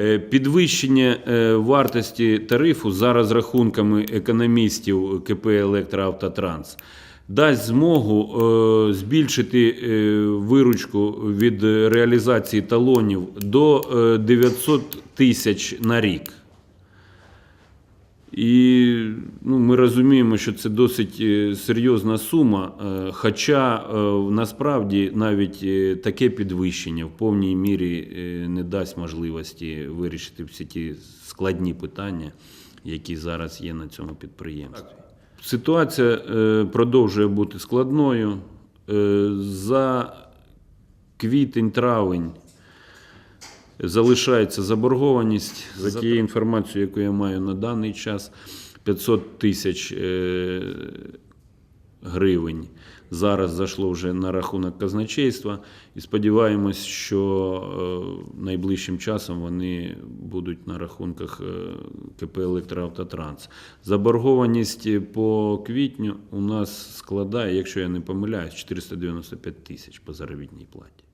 Е, Підвищення е, вартості тарифу за розрахунками економістів КП «Електроавтотранс» дасть змогу е, збільшити виручку від реалізації талонів до е, 900 тисяч на рік. І ну, ми розуміємо, що це досить е, серйозна сума, е, хоча е, насправді навіть таке підвищення в повній мірі не дасть можливості вирішити всі ті складні питання, які зараз є на цьому підприємстві. Ситуація продовжує бути складною. За квітень-травень залишається заборгованість за тією інформацією, яку я маю на даний час, 500 тисяч е, гривень. Зараз зайшло вже на рахунок казначейства, і сподіваємось, що е, найближчим часом вони будуть на рахунках е, КП «Електроавтотранс». Заборгованість по квітню у нас складає, якщо я не помиляюсь, 495 тисяч по заробітній платі.